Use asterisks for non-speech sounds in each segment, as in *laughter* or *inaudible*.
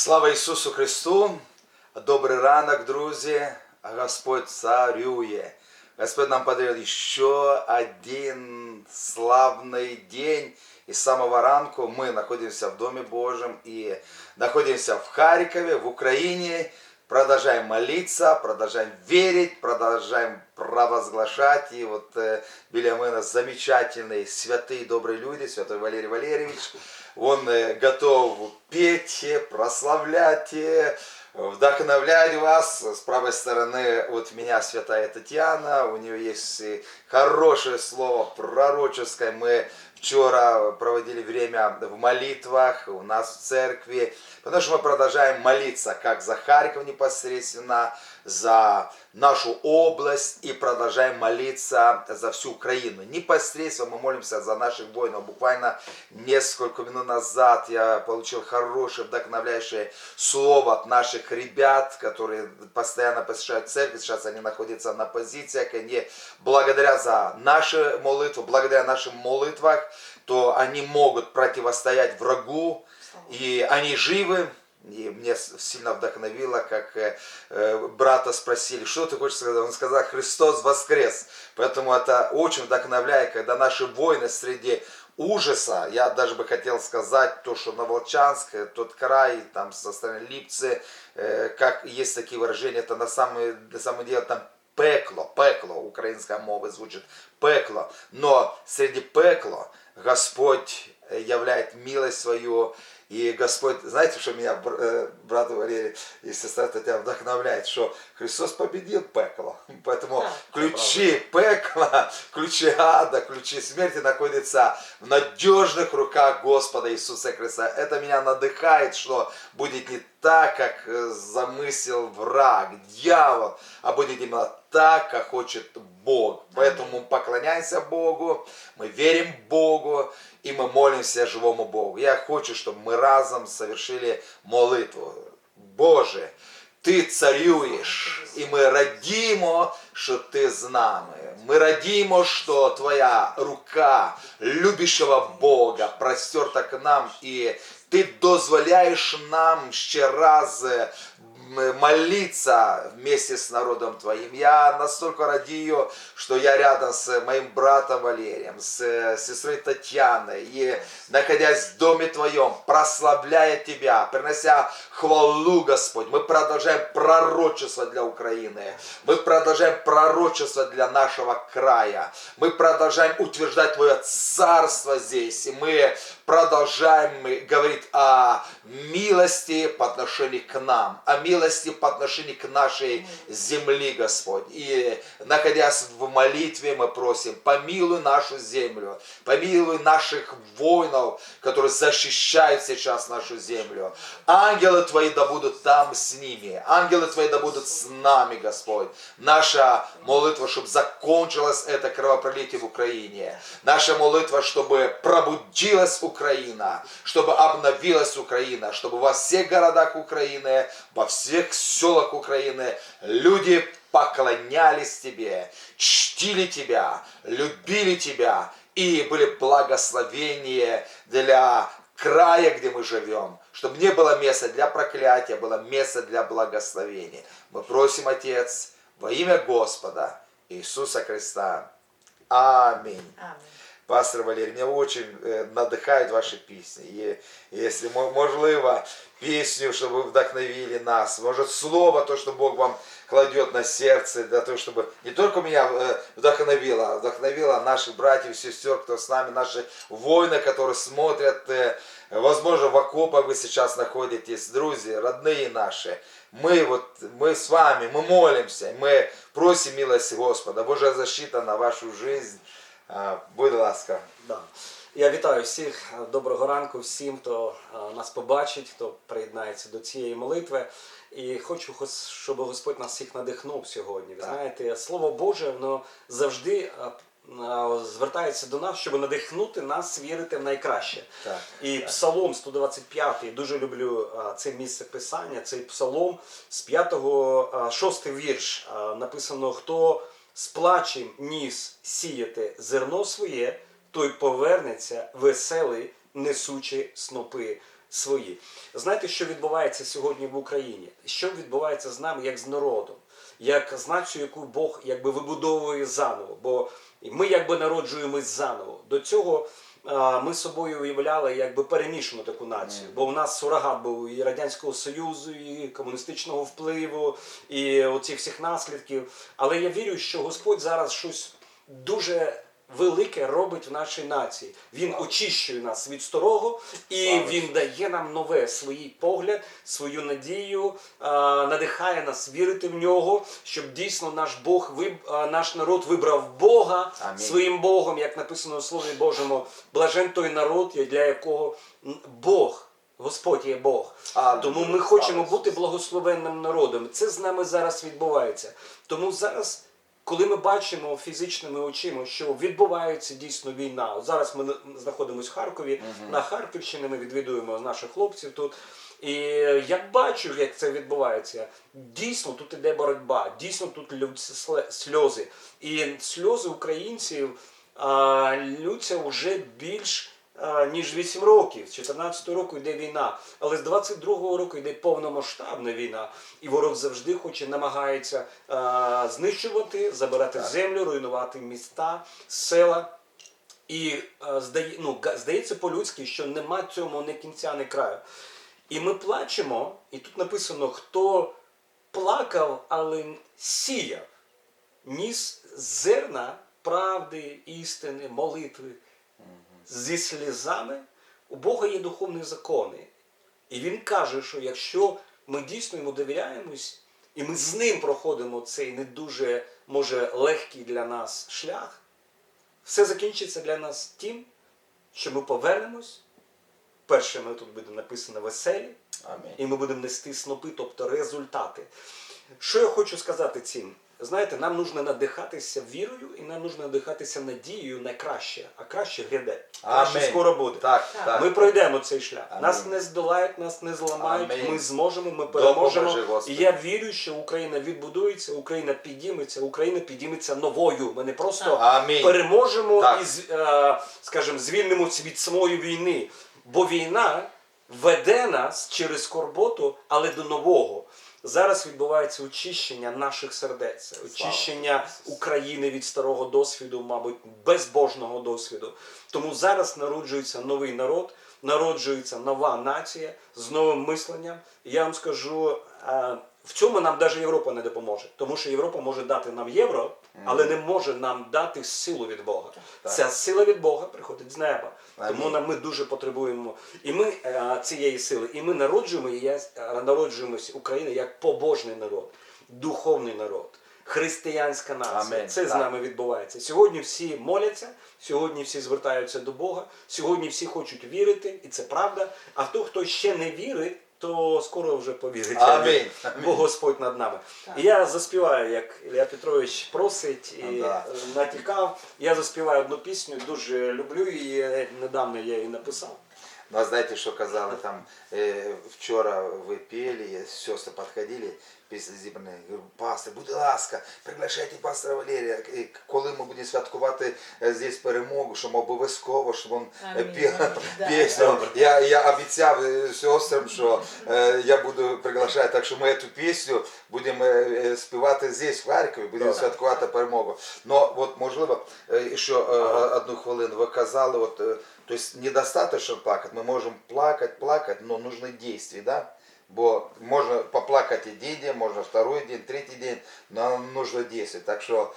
Слава Ісусу Христу! Добрий ранок, друзі! Господь царює. Господь нам подарил еще один славный день. И с самого ранку мы находимся в Доме Божьем и находимся в Харькове, в Украине. Продолжаем молиться, продолжаем верить, продолжаем провозглашать. И вот э, Биля Мэна замечательные, святые, добрые люди, святой Валерий Валерьевич. Он э, готов петь, прославлять, э, вдохновлять вас. С правой стороны вот меня святая Татьяна, у нее есть э, хорошее слово пророческое. Мы вчера проводили время в молитвах у нас в церкви, потому что мы продолжаем молиться как за Харьков непосредственно, за нашу область и продолжаем молиться за всю Украину. Непосредственно мы молимся за наших воинов. Буквально несколько минут назад я получил хорошее, вдохновляющее слово от наших ребят, которые постоянно посещают церковь. Сейчас они находятся на позициях. Они благодаря за наши молитвы, благодаря нашим молитвах, то они могут противостоять врагу, и они живы. И мне сильно вдохновило, как э, э, брата спросили, что ты хочешь сказать? Он сказал, Христос воскрес. Поэтому это очень вдохновляет, когда наши воины среди ужаса, я даже бы хотел сказать, то, что Новолчанск, э, тот край, там со стороны Липцы, как есть такие выражения, это на самом, на самом деле там пекло, пекло, українська мова звучит, пекло. Но среди пекло Господь являє милость свою, и Господь, знаете, что меня э, брат Валерий и сестра Татьяна вдохновляет, что Христос победил пекло. *laughs* Поэтому Да. ключи пекла, *laughs* ключи ада, ключи смерти находятся в надежных руках Господа Иисуса Христа. Это меня надыхает, что будет не так, как э, замысел враг, дьявол, а будет именно так, как хочет Бог. Поэтому мы поклоняемся Богу, мы верим Богу, и мы молимся живому Богу. Я хочу, чтобы мы разом совершили молитву. Боже, Ти царюєш, і ми радімо, що ти з нами. Ми радімо, що твоя рука любящого Бога простерта к нам, і ти дозволяєш нам ще раз е, м, молиться вместе с народом Твоим. Я настолько радію, что я рядом с моим братом Валерием, с э, сестрой Татьяной, и находясь в доме Твоем, прославляя Тебя, принося хвалу, Господь, мы продолжаем пророчество для Украины, мы продолжаем пророчество для нашего края, мы продолжаем утверждать Твое царство здесь, и мы продолжаем говорить о милости по отношению к нам, о милости по отношению к нашей земле, Господь. И находясь в молитве, мы просим, помилуй нашу землю, помилуй наших воинов, которые защищают сейчас нашу землю. Ангелы Твои да будут там с ними, ангелы Твои да будут с нами, Господь. Наша молитва, чтобы закончилось это кровопролитие в Украине. Наша молитва, чтобы пробудилась Украина, чтобы обновилась Украина, чтобы во всех городах Украины, во всех селах Украины люди поклонялись Тебе, чтили Тебя, любили Тебя и были благословения для края, где мы живем, чтобы не было места для проклятия, было место для благословения. Мы просим, Отец, во имя Господа Иисуса Христа. Аминь. Амінь. Пастор Валерій, мене дуже е, надихають ваші пісні. І якщо мо- можливо, пісню, щоб ви вдохновили нас, может слово, то, что Бог вам кладет на сердце, для того, чтобы не только меня э, вдохновило, а вдохновило наших братьев и сестер, кто с нами, наши воины, которые смотрят, э, возможно, в окопах вы сейчас находитесь, друзья, родные наши. Мы вот, мы с вами, мы молимся, мы просим милости Господа, Божья защита на вашу жизнь. Будь ласка. Да. Я вітаю всіх. Доброго ранку всім, хто нас побачить, хто приєднається до цієї молитви. І хочу, щоб Господь нас всіх надихнув сьогодні. Ви Так. знаєте, Слово Боже, воно завжди звертається до нас, щоб надихнути нас вірити в найкраще. Так, І так. Псалом 125, дуже люблю це місце писання, цей псалом з 5 6 вірш написано: хто з плачем ніс сіяти зерно своє, той повернеться веселий, несучи снопи свої. Знаєте, що відбувається сьогодні в Україні? Що відбувається з нами як з народом, як з нацією, яку Бог якби вибудовує заново? Бо ми якби народжуємось заново. До цього ми собою уявляли якби перемішану таку націю, бо у нас сурагат був і Радянського Союзу, і комуністичного впливу, і оцих всіх наслідків. Але я вірю, що Господь зараз щось дуже велике робить в нашій нації. Він очищує нас від старого, і він дає нам нове свій погляд, свою надію, надихає нас вірити в нього, щоб дійсно наш Бог наш народ вибрав Бога Амінь. своїм Богом, як написано у Слові Божому, блажен той народ, для якого Бог. Господь є Бог. Алілуя. Тому ми хочемо бути благословенним народом. Це з нами зараз відбувається. Тому зараз, коли ми бачимо фізичними очима, що відбувається дійсно війна. От зараз ми знаходимося в Харкові, на Харківщині ми відвідуємо наших хлопців тут. І я бачу, як це відбувається. Дійсно, тут іде боротьба, дійсно тут лються сльози. І сльози українців лються вже більш ніж 8 років. З 14 року йде війна, але з 22-го року йде повномасштабна війна. І ворог завжди хоче, намагається а, знищувати, забирати Так. землю, руйнувати міста, села. І е, здає, ну, здається по-людськи, що нема цьому ні кінця, ні краю. І ми плачемо, і тут написано, хто плакав, але сіяв, ніс зерна правди, істини, молитви зі слізами. У Бога є духовні закони. І він каже, що якщо ми дійсно йому довіряємось, і ми з ним проходимо цей не дуже, може, легкий для нас шлях, все закінчиться для нас тим, що ми повернемось. Перше, ми тут буде написано веселі, Амінь. і ми будемо нести снопи, тобто результати. Що я хочу сказати цим? Знаєте, нам нужно надихатися вірою і нам нужно надихатися надією на краще, а краще гряде. Краще Амінь. скоро буде. Так, так. Ми пройдемо цей шлях. Амінь. Нас не здолають, нас не зламають. Амінь. Ми зможемо, ми переможемо. Допоможи, Господи. І я вірю, що Україна відбудується, Україна підійметься, Україна підійметься новою. Ми не просто Амінь. переможемо Так. і з- е, скажімо, звільнимося від самої війни. Бо війна веде нас через скорботу, але до нового. Зараз відбувається очищення наших сердець, очищення України від старого досвіду, мабуть, безбожного досвіду. Тому зараз народжується новий народ, народжується нова нація з новим мисленням. Я вам скажу, е, в цьому нам навіть Європа не допоможе, тому що Європа може дати нам євро, але не може нам дати силу від Бога. Так. Ця сила від Бога приходить з неба. Амінь. Тому нам ми дуже потребуємо і ми е, цієї сили, і ми народжуємо і е, народжуємося Україна як побожний народ, духовний народ, християнська нація. Амінь. Це з нами відбувається. Сьогодні всі моляться, сьогодні всі звертаються до Бога, сьогодні всі хочуть вірити, і це правда. А хто хто ще не вірить, то скоро вже повірить. Амінь. Бо Господь над нами. І я заспіваю, як Ілля Петрович просить і Ну, да. е, натякав. Я заспіваю одну пісню, дуже люблю її. Недавно я її написав. Ну, а знаєте, що казали там, е, вчора ви пели, сестри підходили після зібраної, говорю, пастор, будь ласка, приглашайте пастора Валерія, І коли ми будемо святкувати е, здесь перемогу, щоб обов'язково, щоб він пів пісню. Я, я обіцяв е, сестрам, що е, я буду приглашати, так що ми цю пісню будемо е, співати здесь, в Харкові, будемо святкувати перемогу. Ну, от можливо, ще одну хвилину, ви казали, от, то есть недостаточно плакать, мы можем плакать, плакать, но нужны действия, да? Бо можно поплакать один день, можно второй день, третий день, но нам нужно действие. Так що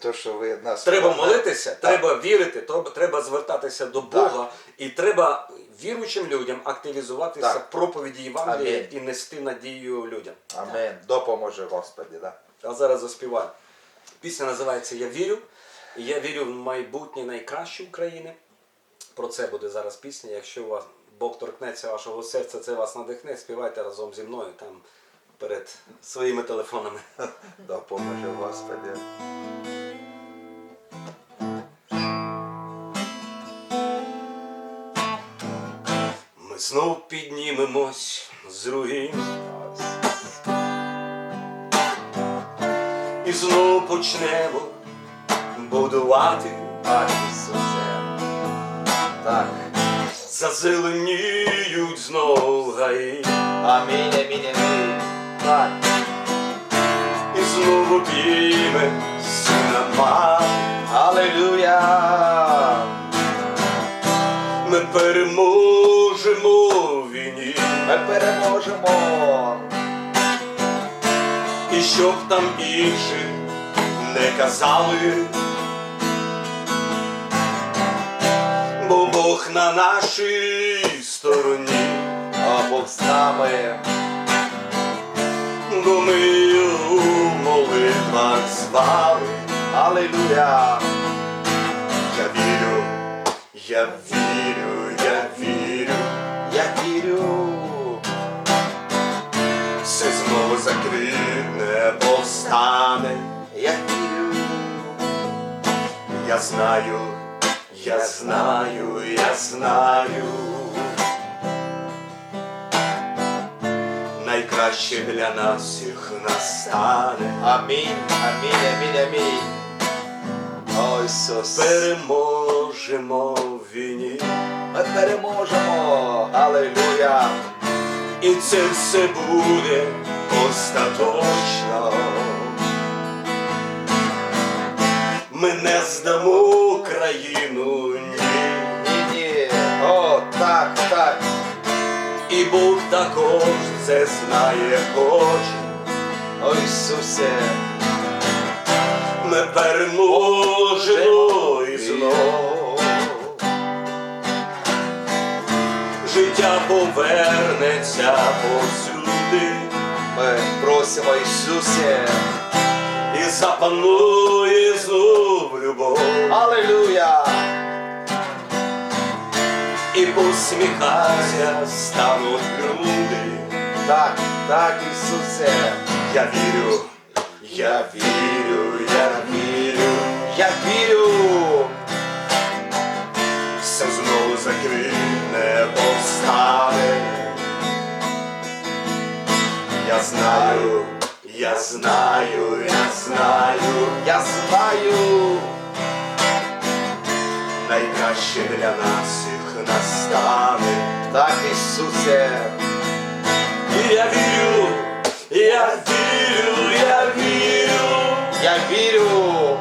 то, що ви нас Треба молитися, Так. треба вірити, треба, звертатися до Бога, і треба віруючим людям активізуватися Так. проповіді Євангелія і нести надію людям. Амен. Допоможе Господи, да. А зараз заспіваю. Пісня називається Я вірю. Я вірю в майбутнє найкраще України. Про це буде зараз пісня. Якщо у вас Бог торкнеться вашого серця, це вас надихне, співайте разом зі мною там перед своїми телефонами. *laughs* Допоможе Господи. Ми знов піднімемось з руїн і знов почнемо будувати. Так, Ісусе. Так. зазеленіють знов гаї, Амінь, амінь, амінь. Так. і знову пійме сина мати. Аллилуйя. Ми переможемо в війні, Ми переможемо. і щоб там інші не казали, Бог на нашій стороні, О, Бог з бо ми у молитвах звали. Аллилуйя. Я вірю, я вірю, я вірю, Я вірю. все знову закритне повстане. Я вірю. Я знаю, я знаю, я знаю. Найкраще для нас всіх настане. Амінь, амінь, амінь, амінь. О, Ісус. Переможемо в війні. Ми переможемо. Аллилуйя. І це все буде остаточно. Ми не здамо країну, ні. Ні-ні. О, так, так. І Бог також це знає хоче. О, Ісусе. Ми переможемо і знов. Життя повернеться повсюди Ми просимо Ісусе. І запанує знов любов. Аллилуйя. І посміхатися стануть люди. Так, так, Ісусе. Я вірю, я вірю, я вірю, Я вірю. все знову закритне я знаю, я знаю, Я знаю. найкраще для нас всіх настане. Так, Ісусе. І я вірю, я вірю, я вірю, Я вірю.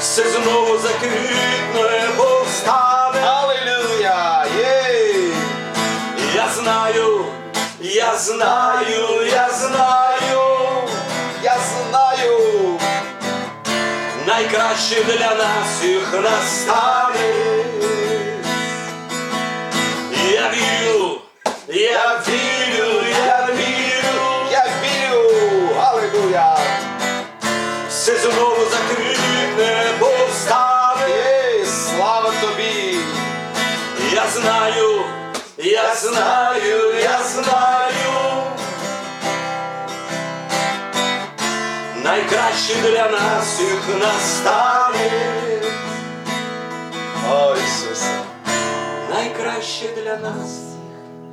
все знову закритне знаю, я знаю, Я знаю. найкраще для нас всіх настане. Я вірю, я вірю, я вірю, Я вірю. Аллилуйя. все знову закритне повстане. Слава тобі. Я знаю, я знаю, я знаю. Найкраще для нас всіх настане. О, Ісусе. Найкраще для нас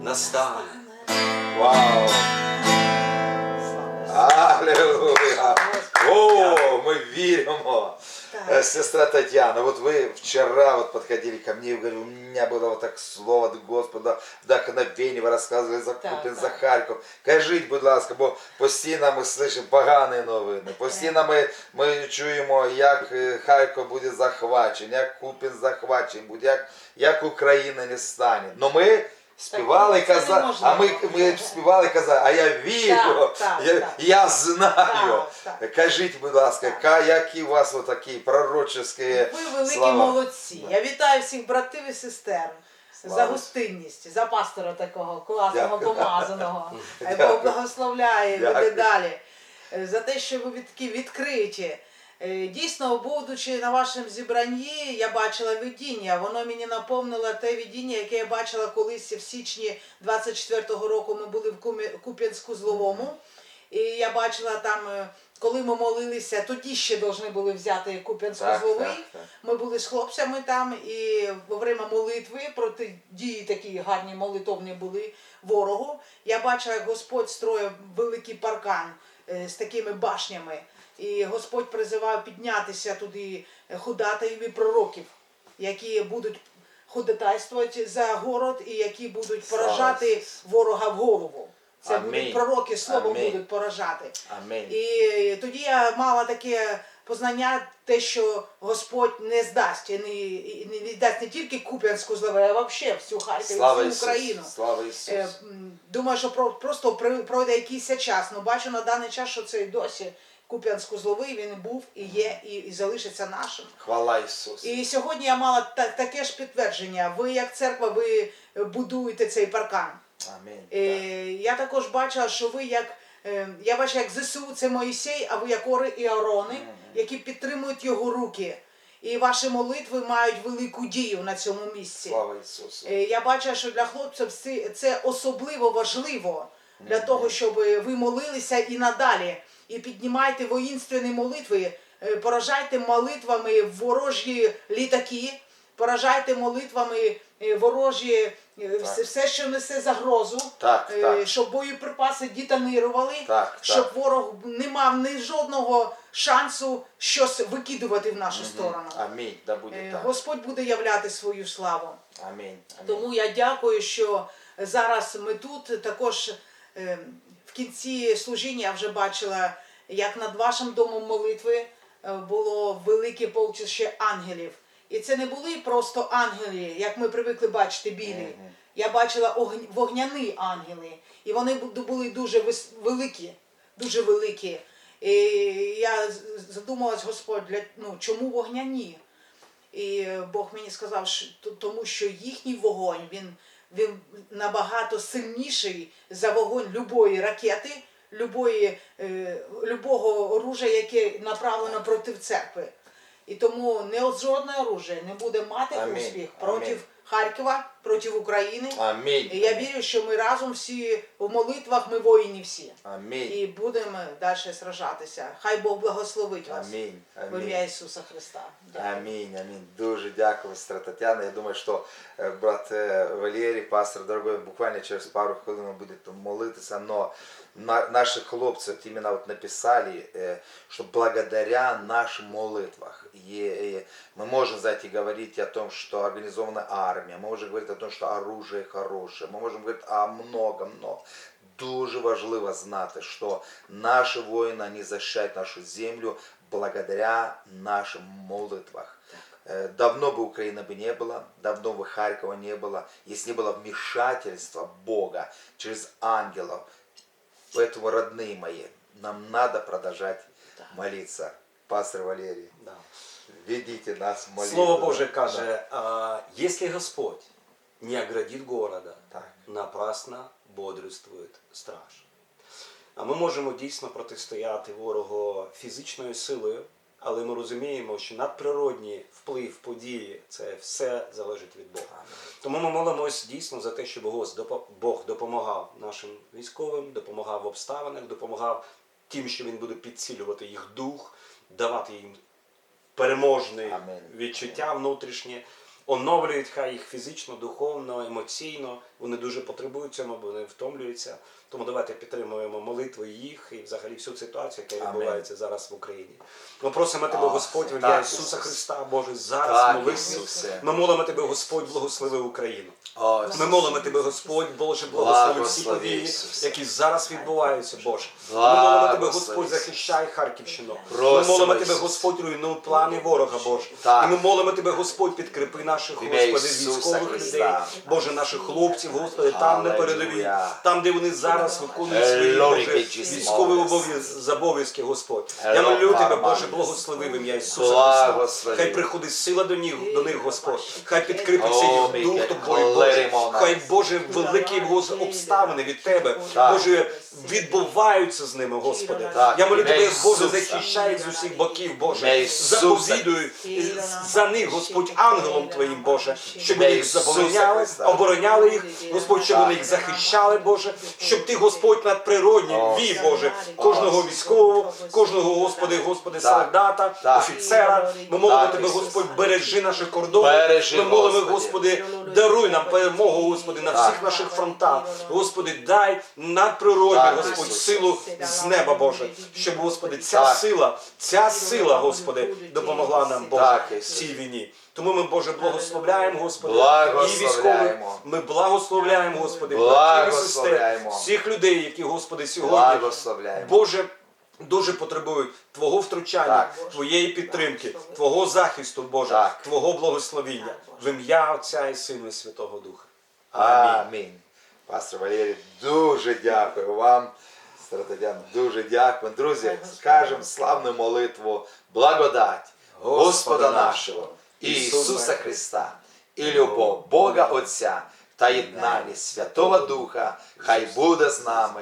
настане. Вау. Аллилуйя. О, мы верим. Э, Сестра Татьяна, вот вы вчера вот подходили ко мне и говорили, у меня было вот так слово от Господа, вдохновение, ви рассказывали за Так, Купін, так. за Харків. Кажіть, будь ласка, бо постійно ми слышимо погані новини. Постійно ми, ми чуємо, як е, Харків буде захвачений, як Купін захвачений буде, як, як Україна не стане. Но ми співали Так, казали, а ми, ми співали казали, а я вірю, Так, так, я, так. я знаю. Так, так. Кажіть, будь ласка, Так. які у вас вот такі пророчеські Ви великі слова? молодці. Я вітаю всіх братів і сестер. Слава. За гостинність, за пастора такого класного, Дякую. помазаного. *laughs* Дякую. Бог благословляє, веде далі. Е, За те, що ви такі відкриті. Е, Дійсно, будучи на вашому зібранні, я бачила видіння. Воно мені наповнило те видіння, яке я бачила колись в січні 24-го року. Ми були в Куп'янську зловому. І я бачила там, е, коли ми молилися, тоді ще повинні були взяти Куп'янську злови. Ми були з хлопцями там, і во время молитви проти дії такі гарні молитовні були ворогу. Я бачила, як Господь строїв великий паркан е, з такими башнями. І Господь призивав піднятися туди ходатаїв і пророків, які будуть ходатайствувати за город і які будуть поражати ворога в голову. Це Амінь. будуть пророки словом Амінь. будуть поражати. Амінь. І тоді я мала таке познання, те, що Господь не здасть і не, і не віддасть не тільки Куп'янську зливу, а взагалі всю Харків, Слава всю. Україну. Слава Ісусу. Е, Думаю, що про- просто пройде якийсь час. Ну бачу на даний час, що це і досі Куп'янську зловий, він був і є, і, і залишиться нашим. Хвала Ісусу. І сьогодні я мала та, таке ж підтвердження. Ви, як церква, ви будуєте цей паркан. Амінь. Е, я також бачила, що ви як. е, Я бачу, як ЗСУ це Моїсей, а ви як Ори і Арони, які підтримують його руки. І ваші молитви мають велику дію на цьому місці. Слава Ісусу. Е, Я бачу, що для хлопців це особливо важливо для того, щоб ви молилися і надалі. І піднімайте воїнственні молитви, е, поражайте молитвами ворожі літаки, поражайте молитвами е, ворожі е, все, все, що несе загрозу, Так, так. щоб боєприпаси детонірували, Так, щоб так. ворог не мав ні жодного шансу щось викидувати в нашу сторону. Амінь. Да буде так. Господь буде являти свою славу. Амінь. Амінь. Тому я дякую, що зараз ми тут. Також кінці служіння я вже бачила, як над вашим домом молитви е, було велике полчище ангелів. І це не були просто ангели, як ми привикли бачити білі. Я бачила вогняні ангели, і вони були дуже великі, дуже великі. І я задумалась, Господь, для, ну, чому вогняні? І Бог мені сказав, що тому що їхній вогонь він, він набагато сильніший за вогонь любої ракети, любої, е, любого оружя, яке направлено проти церкви. І тому не жодне оружие не буде мати Амінь. успіх Амінь. проти Харкова, проти України. Амінь. І я вірю, що ми разом всі в молитвах, ми воїні всі. Амінь. І будемо далі сражатися. Хай Бог благословить вас Амінь. в ім'я Ісуса Христа. Дякую. Амінь, амінь. Дуже дякую, сестра Тетяна. Я думаю, що е, брат е, Валерій, пастор дорогой, буквально через пару хвилин буде молитися, но наши хлопцы вот именно вот написали, э, что благодаря нашим молитвах и, и мы можем, знаете, говорить о том, что организована армия, мы можем говорить о том, что оружие хорошее, мы можем говорить о многом, но дуже важливо знати, що наші воїни вони захищають нашу землю благодаря нашим молитвах. Э, Давно бы Украины бы не было, давно бы Харькова не было, если не было вмешательства Бога через ангелов. Поэтому, родные мои, нам надо продолжать молиться. Пастор Валерий, Да. ведите нас в молитву. Слово Боже Да. каже, а, если Господь не оградит города, Так. напрасно бодрствует страж. А ми можемо дійсно протистояти ворогу фізичною силою, але ми розуміємо, що надприродній вплив події це все залежить від Бога. Тому ми молимось дійсно за те, щоб Бог допомагав нашим військовим, допомагав в обставинах, допомагав тим, що він буде підсилювати їх дух, давати їм переможне відчуття внутрішнє, оновлюють хай їх фізично, духовно, емоційно. Вони дуже потребують цьому, бо вони втомлюються. Тому давайте підтримуємо молитви їх і взагалі всю ситуацію, яка відбувається зараз в Україні. Ми просимо тебе, Господь, в ім'я Ісуса Христа, Боже, зараз молись. Ми молимо тебе, Господь, благослови Україну. Ми молимо тебе, Господь, Боже, благослови всі події, які зараз відбуваються, Боже. Ми молимо тебе, Господь, захищай Харківщину. Ми молимо тебе, Господь, руйнуй плани ворога, Боже. І ми молимо тебе, Господь, підкріпи наших, Господи, військових людей, Боже, наших хлопців, Господи, там на передовій, там, де вони зараз виконують свої Glory Боже, Jesus. військові обов'язки, обов'язки, Господь. Я молю тебе, Боже, благослови в ім'я Ісуса Христа. Хай приходить сила до них, до них, Господь. Хай підкріпиться їх дух тобою, Боже. Хай, Боже, великі обставини від Тебе, Боже, відбуваються з ними, Господи. Я молю Тебе, Боже, захищай з усіх боків, Боже. Заповідуй за них, Господь, ангелом Твоїм, Боже, щоб вони їх забороняли, обороняли їх, Господь, щоб вони їх захищали, Боже, щоб Ти, Господь, надприродній О. вів, Боже, кожного військового, кожного, Господи, Господи, солдата, офіцера. Ми молимо Тебе, Господь, бережи наші кордони. Ми молимо, Господи. Даруй нам перемогу, Господи, на всіх наших фронтах. Господи, дай надприродню, Господь, силу з неба, Боже, щоб, Господи, ця сила, ця сила, Господи, допомогла нам, Боже, в цій війні. Тому ми, Боже, благословляємо, Господи, і військових. Ми благословляємо, Господи, Благословляємо. Всіх людей, які, Господи, сьогодні Боже, дуже потребують Твого втручання, Так. Твоєї підтримки, Твого захисту, Боже, Так. Твого благословіння в ім'я Отця і Сина і Святого Духа. Амінь. Амінь. Пастор Валерій, дуже дякую вам. Сестра дуже дякую. Друзі, скажемо славну молитву, благодать Господа нашого, Ісуса Христа, і любов Бога Отця та єднання Святого Духа, хай буде з нами.